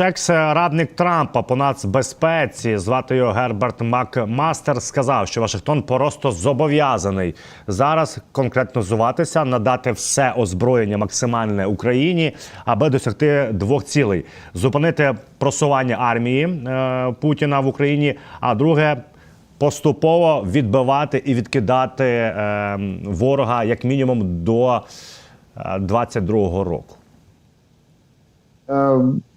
Екс-радник Трампа по нацбезпеці, звати його Герберт Макмастер, сказав, що Вашингтон просто зобов'язаний зараз конкретизуватися, надати все озброєння максимальне Україні, аби досягти двох цілей: зупинити просування армії е, Путіна в Україні. А друге поступово відбивати і відкидати е, ворога як мінімум до 22-го року.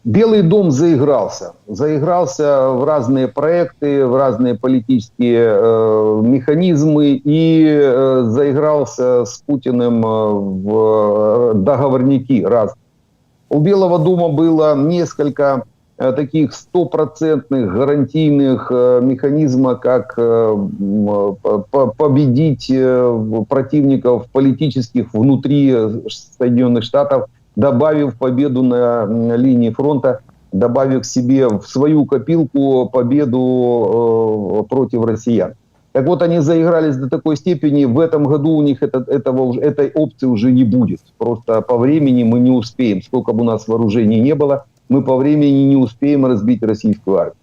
Белый дом заигрался. Заигрался в разные проекты, в разные политические э, механизмы и э, заигрался с Путиным э, в договорники раз. У Белого дома было несколько таких стопроцентных гарантийных механизма, как победить противников политических внутри Соединенных Штатов, добавив победу на линии фронта, добавив себе в свою копилку победу э, против россиян. Так вот, они заигрались до такой степени, в этом году у них это, этого, этой опции уже не будет. Просто по времени мы не успеем. Сколько бы у нас вооружений не было, мы по времени не успеем разбить российскую армию.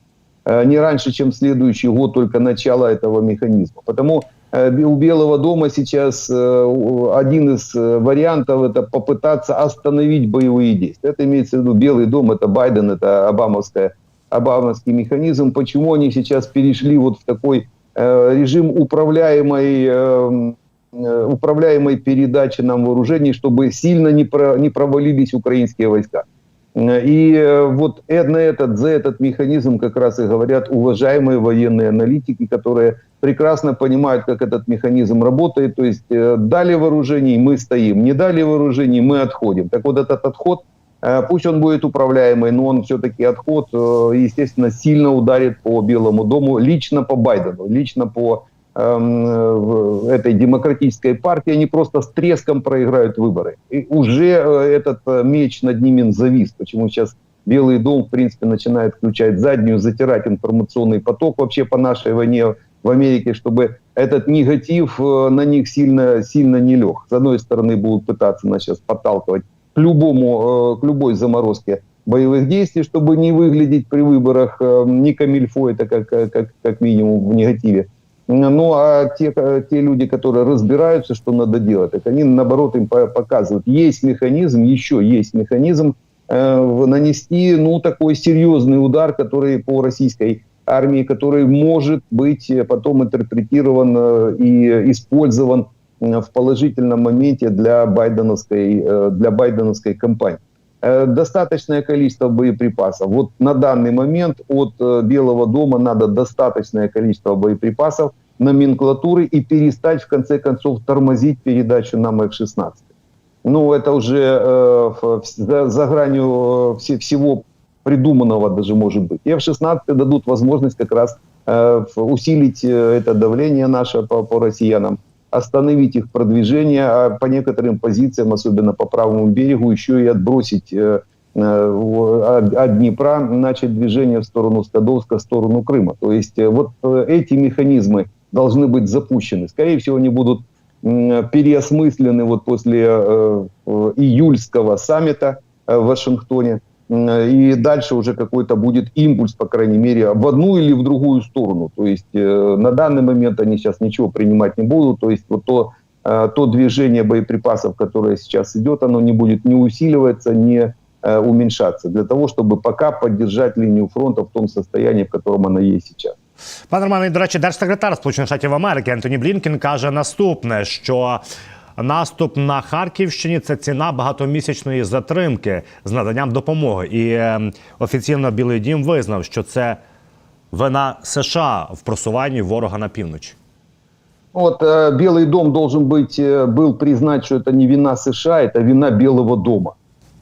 Э, Не раньше, чем следующий год, только начало этого механизма. Потому у Белого дома сейчас э, один из э, вариантов это попытаться остановить боевые действия. Это имеется в виду Белый дом, это Байден, это обамовская, обамовский механизм. Почему они сейчас перешли вот в такой э, режим управляемой, э, э, управляемой передачи нам вооружений, чтобы сильно не, про- не провалились украинские войска. И э, вот э- на этот, за этот механизм как раз и говорят уважаемые военные аналитики, которые прекрасно понимают, как этот механизм работает. То есть э, дали вооружений, мы стоим, не дали вооружений, мы отходим. Так вот этот отход, пусть он будет управляемый, но он все-таки отход, естественно, сильно ударит по Белому дому, лично по Байдену, лично по этой демократической партии, они просто с треском проиграют выборы. И уже э, этот э, меч над ними завис. Почему сейчас Белый дом, в принципе, начинает включать заднюю, затирать информационный поток вообще по нашей войне в Америке, чтобы этот негатив э, на них сильно, сильно не лег. С одной стороны, будут пытаться нас сейчас подталкивать к любому, к любой заморозке боевых действий, чтобы не выглядеть при выборах не камильфо, это как, как, как минимум в негативе. Ну, а те, э, те люди, которые разбираются, что надо делать, так они, наоборот, им по- показывают. Есть механизм, еще есть механизм э, нанести, ну, такой серьезный удар, который по российской армии, который может быть э, потом интерпретирован э, и использован в положительном моменте для байденовской, для байденовской кампании. Э, Достаточное количество боеприпасов. Вот на данный момент от э, Белого дома надо достаточное количество боеприпасов, номенклатуры и перестать в конце концов тормозить передачу нам F-16. Ну, это уже э, за, за гранью э, все- всего придуманного даже может быть. И F-16 дадут возможность как раз э, усилить это давление наше по, по россиянам, остановить их продвижение, а по некоторым позициям, особенно по правому берегу, еще и отбросить э, э, от, Днепра, начать движение в сторону Скадовска, в сторону Крыма. То есть э, вот эти механизмы должны быть запущены. Скорее всего, они будут переосмыслены вот после июльского саммита в Вашингтоне. М, И дальше уже какой-то будет импульс, по крайней мере, в одну или в другую сторону. То есть э, на данный момент они сейчас ничего принимать не будут. То есть вот то, э, то движение боеприпасов, которое сейчас идет, оно не будет не усиливаться, не э, уменьшаться. Для того, чтобы пока поддержать линию фронта в том состоянии, в котором она есть сейчас. Пане Романе, до речі, держсекретар Сполучених Штатів Америки Ентоні Блінкен каже наступне: що наступ на Харківщині це ціна багатомісячної затримки з наданням допомоги. І е, офіційно Білий Дім визнав, що це вина США в просуванні ворога на півночі. Вот э, Белый дом должен быть, э, был признать, что это не вина США, это вина Белого дома.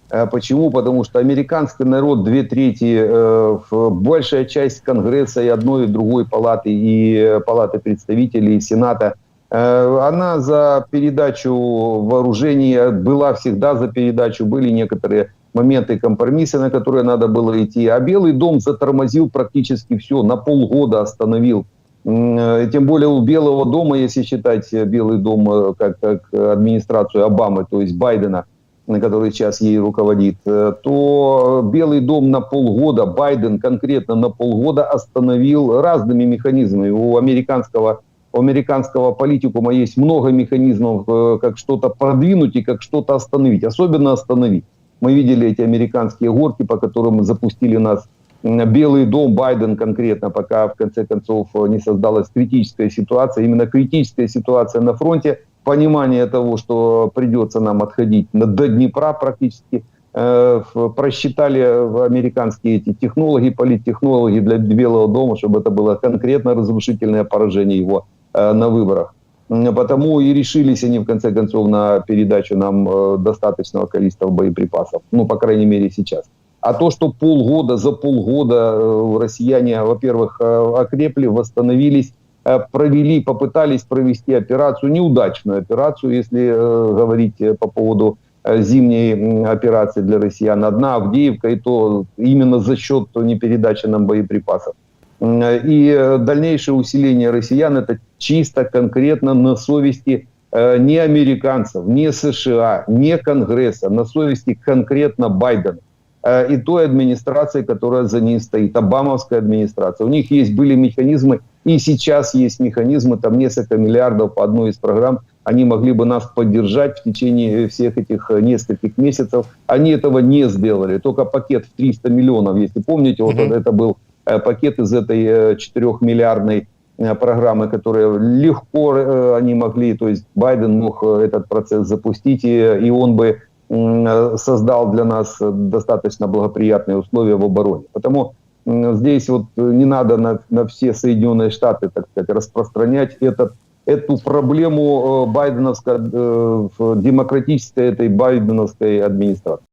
Э, почему? Потому что американский народ, две трети, э, в- большая часть Конгресса и одной, и другой палаты, и э, палаты представителей, и Сената, э, она за передачу вооружений, э, была всегда за передачу, были некоторые моменты компромисса, на которые надо было идти. А Белый дом затормозил практически все, на полгода остановил э, Тем более у Белого дома, если считать э, Белый дом э, как, как администрацию Обамы, то есть Байдена, который сейчас ей руководит, э, то Белый дом на полгода, Байден конкретно на полгода остановил разными механизмами. У американского, у американского политикума есть много механизмов, э, как что-то продвинуть и как что-то остановить. Особенно остановить. Мы видели эти американские горки, по которым запустили нас Белый дом, Байден конкретно, пока в конце концов э, не создалась критическая ситуация, именно критическая ситуация на фронте, понимание того, что придется нам отходить до Днепра практически, э, просчитали американские эти технологи, политтехнологи для Белого дома, чтобы это было конкретно разрушительное поражение его на выборах. Потому и решились они в конце концов на передачу нам э, достаточного количества боеприпасов. Ну, по крайней мере, сейчас. А то, что полгода, за полгода э, россияне, во-первых, э, окрепли, восстановились, э, провели, попытались провести операцию, неудачную операцию, если э, говорить э, по поводу э, зимней операции для россиян. Одна Авдеевка, и то именно за счет непередачи нам боеприпасов. И э, дальнейшее усиление россиян это чисто конкретно на совести э, не американцев, не США, не Конгресса, на совести конкретно Байдена э, и той администрации, которая за ним стоит, Обамовская администрация. У них есть были механизмы, и сейчас есть механизмы, там несколько миллиардов по одной из программ, они могли бы нас поддержать в течение всех этих э, нескольких месяцев. Они этого не сделали. Только пакет в 300 миллионов, если помните, вот Мгм. это был пакет из этой 4-миллиардной программы, которые легко э, они могли, то есть Байден мог э, этот процесс запустить, и, и он бы э, создал для нас э, достаточно благоприятные условия в обороне. Потому здесь вот э, не надо на, на все Соединенные Штаты, так сказать, распространять этот, эту проблему э, байденовской, э, демократической этой байденовской администрации.